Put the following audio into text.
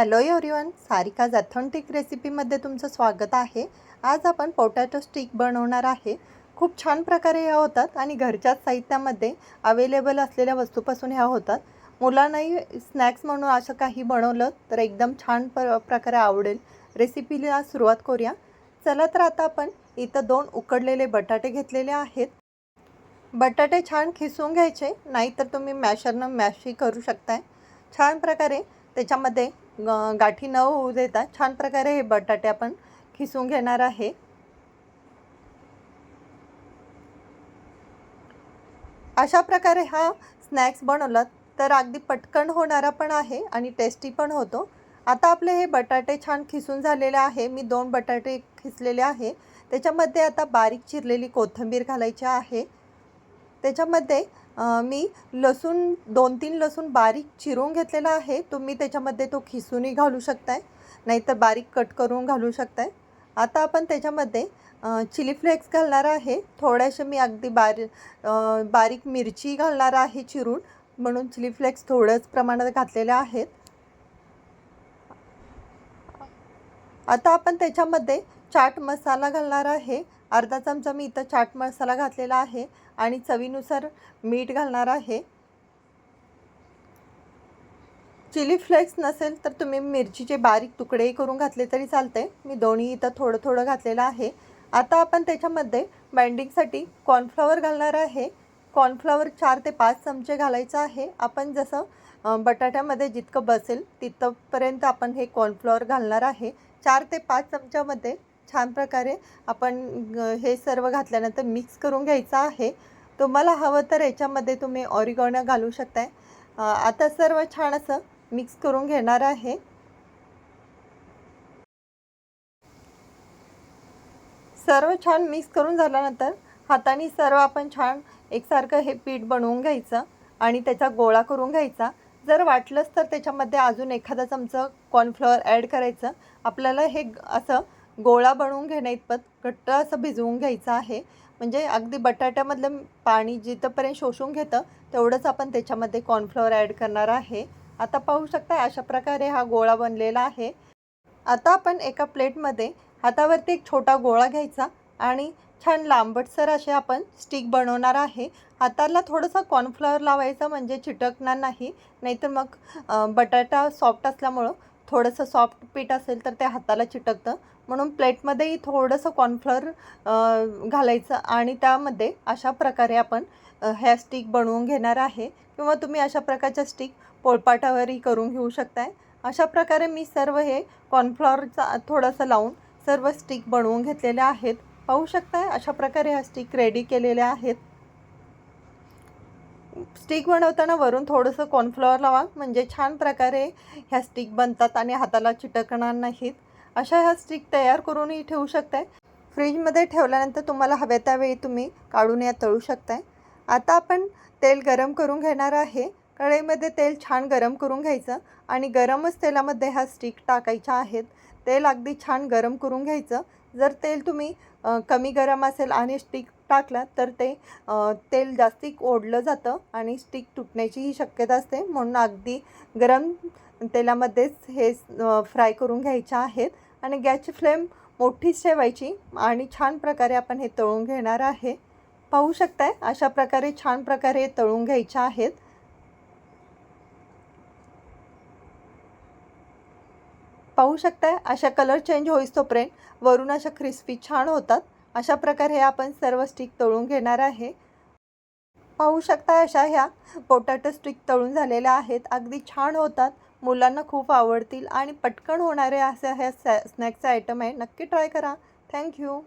Hello everyone Sarika's authentic रेसिपीमध्ये तुमचं स्वागत आहे. आज आपण पोटॅटो स्टिक बनवणार आहे. खूप छान प्रकारे ह्या होतात आणि घरच्याच साहित्यामध्ये अवेलेबल असलेल्या वस्तूपासून ह्या होतात. मुलांनाही स्नॅक्स म्हणून असं काही बनवलं तर एकदम छान प्र प्रकारे आवडेल. रेसिपीला सुरुवात करूया. चला तर आता आपण इथं दोन उकडलेले बटाटे घेतलेले आहेत. बटाटे छान खिसून घ्यायचे नाहीतर तुम्ही मॅशरनं मॅशही करू शकताय. छान प्रकारे त्याच्यामध्ये ग- गाठी न होऊ देता छान प्रकारे हे बटाटे आपण खिसून घेणार आहे. अशा प्रकारे हा स्नॅक्स बनवलं तर अगदी पटकन होणारा पण आहे आणि टेस्टी पण होतो. आता आपले हे बटाटे छान खिसून झालेले आहे. मी दोन बटाटे खिसलेले आहे. त्याच्यामध्ये आता बारीक चिरलेली कोथिंबीर घालायची आहे. त्याच्यामध्ये मी लसूण दोन तीन लसूण बारीक चिरून घेतलेला आहे. तुम्ही त्याच्यामध्ये तो खिसूनही घालू शकताय. नाहीतर बारीक कट करून घालू शकताय. आता आपण त्याच्यामध्ये चिली फ्लेक्स घालणार आहे. थोड्याशा मी अगदी बारी बारीक मिरची घालणार आहे चिरून. म्हणून चिली फ्लेक्स थोडंच प्रमाणात घातलेले आहेत. आता आपण त्याच्यामध्ये चाट मसाला घालणार आहे. अर्धा चमचा मी इथं चाट मसाला घातलेला आहे आणि चवीनुसार मीठ घालणार आहे. चिली फ्लेक्स नसेल तर तुम्ही मिरचीचे बारीक तुकडेही करून घातले तरी चालते मी दोन्ही इथं थोडं थोडं घातलेलं आहे. आता आपण त्याच्यामध्ये बाइंडिंगसाठी कॉर्नफ्लॉवर घालणार आहे. कॉर्नफ्लॉवर चार ते पाच चमचे घालायचं आहे. आपण जसं बटाट्यामध्ये जितकं बसेल तिथंपर्यंत आपण हे कॉर्नफ्लॉवर घालणार आहे. चार ते पाच चमच्यामध्ये छान प्रकारे आपण हे सर्व घातल्यानंतर मिक्स करून घ्यायचं आहे. तुम्हाला हवं तर याच्यामध्ये तुम्ही ऑरिगॉन घालू शकताय. आता सर्व छान असं मिक्स करून घेणार आहे. सर्व छान मिक्स करून झाल्यानंतर हाताने सर्व आपण छान एकसारखं हे पीठ बनवून घ्यायचं आणि त्याचा गोळा करून घ्यायचा. जर वाटलंच तर त्याच्यामध्ये अजून एखादा चमचा कॉर्नफ्लॉवर ॲड करायचं. आपल्याला हे असं गोळा बनवून घेण्याइतपत घट्ट असं भिजवून घ्यायचं आहे. म्हणजे अगदी बटाट्यामधलं पाणी जिथंपर्यंत शोषून घेतं तेवढंच आपण त्याच्यामध्ये कॉर्नफ्लॉवर ॲड करणार आहे. आता पाहू शकता अशा प्रकारे हा गोळा बनलेला आहे. आता आपण एका प्लेटमध्ये हातावरती एक छोटा गोळा घ्यायचा आणि छान लांबटसर असे आपण स्टिक बनवणार आहे. हाताला थोडंसं कॉर्नफ्लॉवर लावायचं म्हणजे चिटकणार नाही नाहीतर मग बटाटा सॉफ्ट असल्यामुळं थोडंसं सॉफ्ट पीठ असेल तर ते हाताला चिटकतं. म्हणून प्लेटमध्येही थोडंसं कॉर्नफ्लोअर घालायचं आणि त्यामध्ये अशा प्रकारे आपण ह्या स्टिक बनवून घेणार आहे. किंवा तुम्ही अशा प्रकारच्या स्टिक पोळपाटावरही करून घेऊ शकताय. अशा प्रकारे मी सर्व हे कॉर्नफ्लॉवरचा थोडंसं लावून सर्व स्टिक बनवून घेतलेल्या आहेत. पाहू शकताय अशा प्रकारे ह्या स्टिक रेडी केलेल्या आहेत. स्टिक बनवताना वरून थोडंसं कॉर्नफ्लॉवर लावा. म्हणजे छान प्रकारे ह्या स्टिक बनतात आणि हाताला चिटकणार नाहीत. अशा ह्या स्टिक तयार करूनही ठेवू शकताय. फ्रीजमध्ये ठेवल्यानंतर तुम्हाला हव्या त्यावेळी तुम्ही काढून या तळू शकताय. आता आपण तेल गरम करून घेणार आहे. कढईमध्ये तेल छान गरम करून घ्यायचं आणि गरमच तेलामध्ये ह्या स्टिक टाकायच्या आहेत. तेल अगदी छान गरम करून घ्यायचं. जर तेल तुम्ही कमी गरम असेल आणि स्टिक टाकला तर ते तेल जास्ती ओढलं जातं आणि स्टिक तुटण्याचीही शक्यता असते. म्हणून अगदी गरम तेलामध्येच हे फ्राय करून घ्यायचे आहेत. आणि गॅसची फ्लेम मोठीच ठेवायची आणि छान प्रकारे आपण हे तळून घेणार आहे. पाहू शकताय अशा प्रकारे छान प्रकारे तळून घ्यायचे आहेत. पाहू शकताय अशा कलर चेंज होईस तोपर्यंत वरून अशा क्रिस्पी छान होतात. अशा प्रकारे हे आपण सर्व स्टिक तळून घेणार आहे. पाहू शकता अशा ह्या पोटॅटो स्टिक तळून झालेल्या आहेत. अगदी छान होतात. मुलांना खूप आवडतील आणि पटकन होणारे असे ह्या स्नॅक्सचे आयटम आहे. नक्की ट्राय करा. थँक्यू